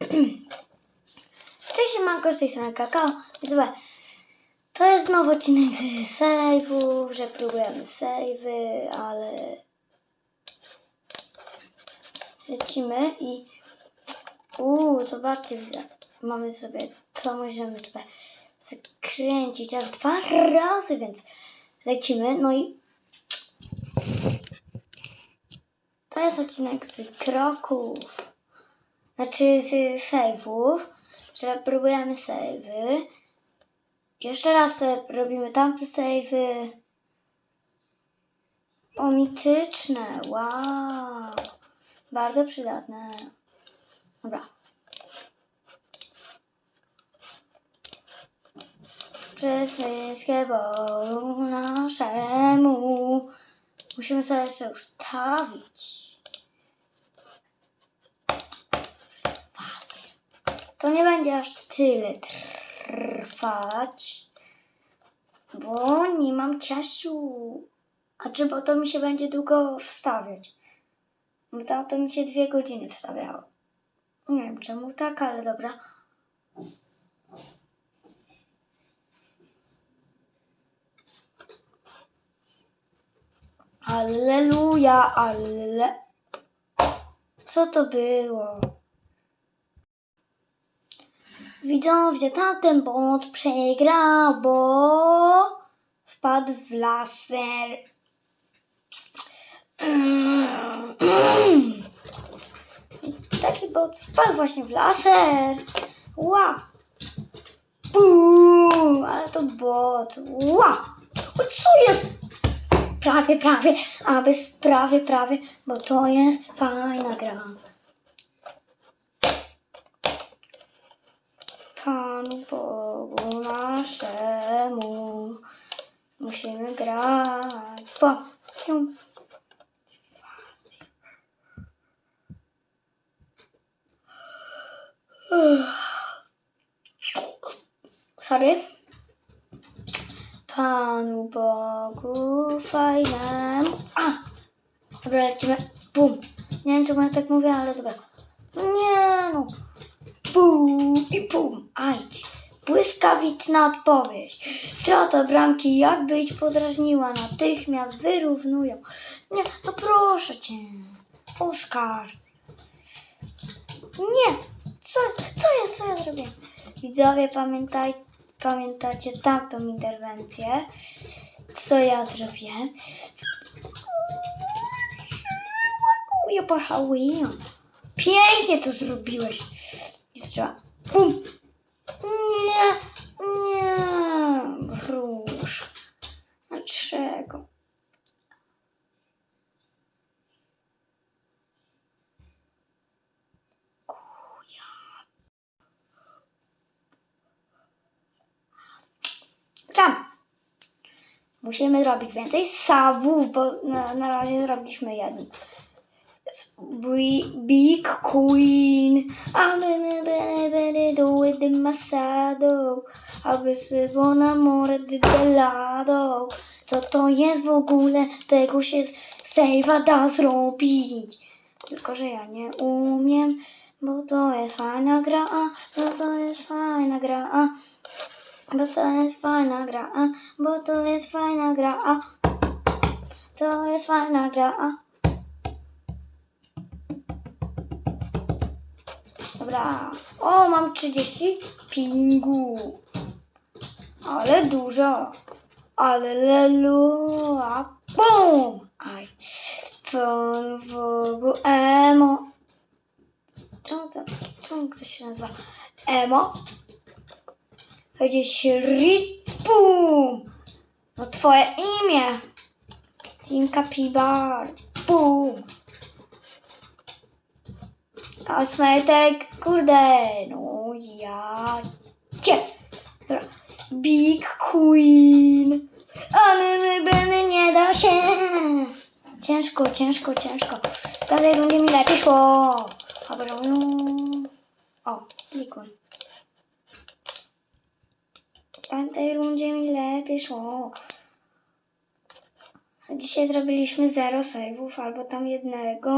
Cześć, manko, z tej strony kakao. To jest nowy odcinek z save'ów, że próbujemy save'y, ale lecimy i uuu, zobaczcie, mamy sobie, co możemy sobie skręcić aż dwa razy, więc lecimy, no i to jest odcinek z kroków, znaczy z save'ów, że próbujemy save'y. Jeszcze raz sobie robimy tamte save'y. O, mityczne, wow. Bardzo przydatne. Dobra. Przez wszystkie bolu naszemu. Musimy sobie jeszcze ustawić. To nie będzie aż tyle trwać, bo nie mam czasu. A czy bo to mi się będzie długo wstawiać? Bo tam to mi się dwie godziny wstawiało. Nie wiem czemu tak, ale dobra. Alleluja, alle. Co to było? Widzowie, tamten bot przegrał, bo wpadł w laser. Taki bot wpadł właśnie w laser. Wow. Bum, ale to bot. Wow. O, co jest? Prawie, prawie, a bez prawie, prawie, bo to jest fajna gra. Panu Bogu naszemu musimy grać nią. Sorry. Panu Bogu fajnemu. A! Dobra, lecimy. Bum. Nie wiem, czemu ja tak mówię, ale dobra. No Nie no. Bum i bum. Ajdź. Błyskawiczna odpowiedź. Strata bramki jakby ich podrażniła. Natychmiast wyrównują. Nie, no proszę cię. Oskar. Nie. Co jest? Co jest? Co ja zrobiłem? Widzowie, pamiętaj, pamiętacie tamtą interwencję? Co ja zrobiłem? Ja pochałuję. Pięknie to zrobiłeś. Strzała. Bum. Nie, nie. Róż. Dlaczego? Gram. Musimy zrobić więcej sawów, bo na, na razie zrobiliśmy jeden. Big Queen. I'm gonna better do with the masado. Aby syło na more de gelado. Co to jest w ogóle? Tego się save'a da zrobić. Tylko, że ja nie umiem, bo to jest fajna gra, bo to jest fajna gra. Bo to jest fajna gra, bo to jest fajna gra. To jest fajna gra. Dobra. O, mam 30 pingu. Ale dużo. Ale lelu. A bum. Aj. Ogóle emo. Czemu to, czemu to się nazywa? Emo. Powiedzieć Bum. No twoje imię. Team Kapibar. Bum. A Smetek, kurde, no ja cię. Dobra. Big Queen. Ale rybeny nie da się. Ciężko, ciężko, ciężko. W każdej rundzie mi lepiej szło. A no. O, klikłem. W tamtej rundzie mi lepiej szło. Dzisiaj zrobiliśmy zero save'ów albo tam jednego.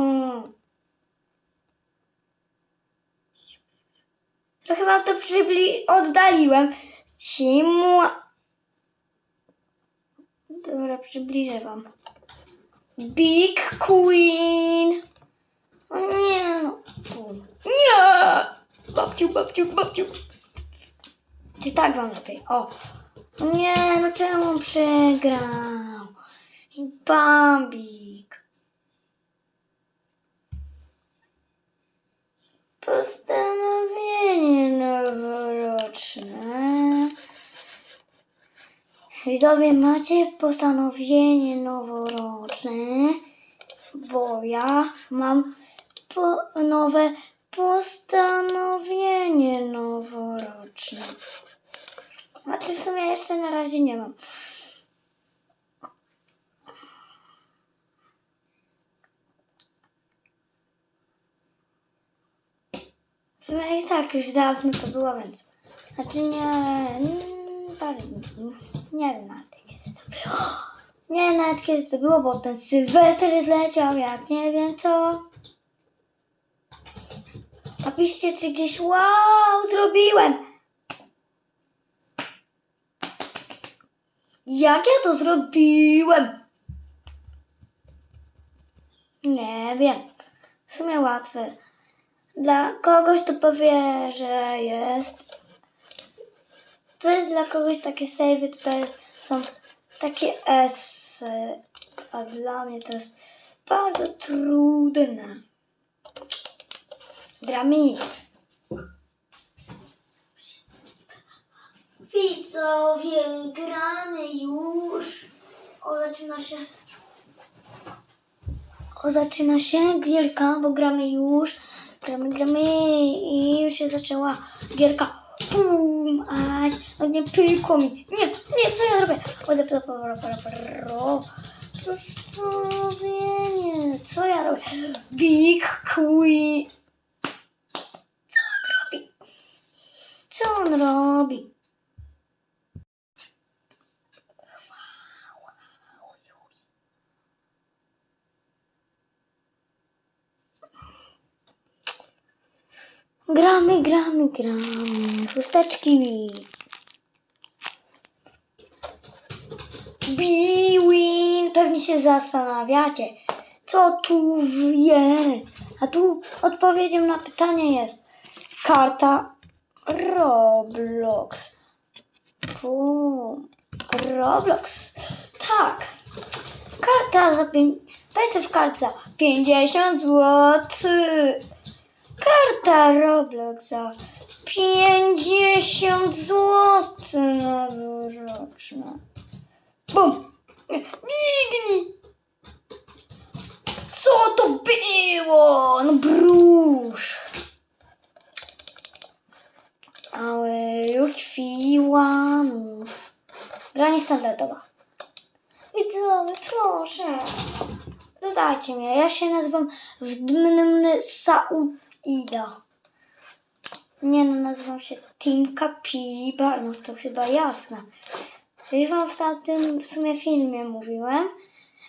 Trochę wam to przybli... oddaliłem. Simła... Dobra, przybliżę wam. Big Queen. O nie. Nie! Babciu, babciu, babciu. Czy tak wam lepiej? O. Nie, no czemu przegrał? I Bambik. Postanowienie noworoczne. Widzowie, macie postanowienie noworoczne, bo ja mam po, nowe postanowienie noworoczne. Znaczy w sumie jeszcze na razie nie mam. W sumie i tak już dawno to było, więc... Znaczy nie... Nie wiem nawet kiedy to było. Nie wiem nawet kiedy to było, bo ten Sylwester zleciał jak nie wiem co. Napiszcie czy gdzieś wow zrobiłem. Jak ja to zrobiłem? Nie wiem. W sumie łatwe. Dla kogoś to powie, że jest. To jest dla kogoś takie savey, to jest, są takie S, a dla mnie to jest bardzo trudne. Gramy. Widzowie, gramy już. O, zaczyna się. O, zaczyna się gierka, bo gramy już. Gramy, gramy i już się zaczęła gierka. Aś, no nie pykło mi. Nie, nie, co ja robię? Ode, pro, pro, pro, pro, pro. Postanowienie, co ja robię? Big Queen. Co on robi? Co on robi? Gramy, gramy, gramy. Chusteczki. Biwin. Pewnie się zastanawiacie, co tu jest. A tu odpowiedzią na pytanie jest karta Roblox. Bum. Roblox. Tak. Karta za pię- Weź w kartce za 50 złotych. Karta Roblox za 50 zł noworoczna. Bum! Bignij! Co to było? No brusz! Ale chwila mus. Gra niestandardowa. Widzowie, proszę. Dodajcie mnie. Ja się nazywam Wdmnymny Sauida. Nie no, nazywam się Timka Pibar, no to chyba jasne. Już wam w tamtym w sumie filmie mówiłem.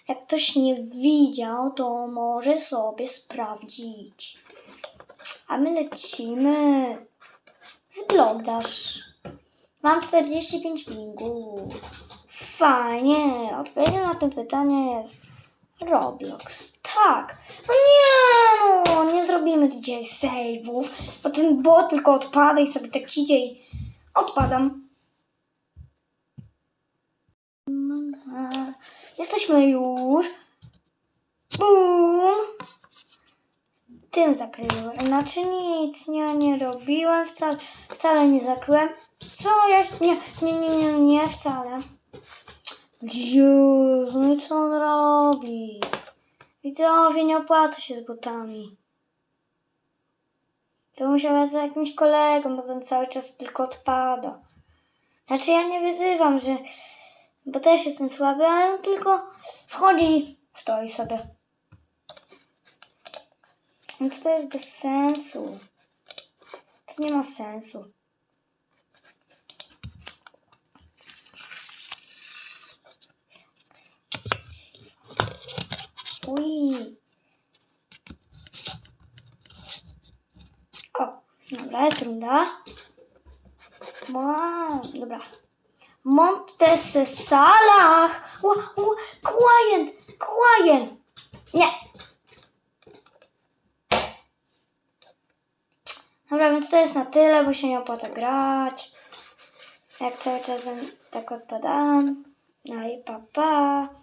Jak ktoś nie widział, to może sobie sprawdzić. A my lecimy z Blogdash. Mam 45 pingów. Fajnie. Odpowiedzią na to pytanie jest Roblox. Tak. No nie, no, nie zrobimy dzisiaj save'ów, bo ten bot tylko odpada i sobie tak idzie i odpadam. Jesteśmy już. Bum. Tym zakryłem. Znaczy nic, nie, nie robiłem, wcale, wcale nie zakryłem. Co jest? Nie, nie, nie, nie, nie, wcale. Jezu, no i co on robi? Widzowie, nie opłaca się z botami. To musiał być z jakimś kolegą, bo ten cały czas tylko odpada. Znaczy ja nie wyzywam, że... Bo też jestem słaby, ale on tylko wchodzi, stoi sobie. Więc to jest bez sensu. To nie ma sensu. Uj. O, Dobra, jest runda. Wow, dobra. Montesalah. Ła, ła, Quiet, quiet. Nie. Dobra, więc to jest na tyle, bo się nie opłaca grać. Jak cały czas tak odpadam. No i pa, pa.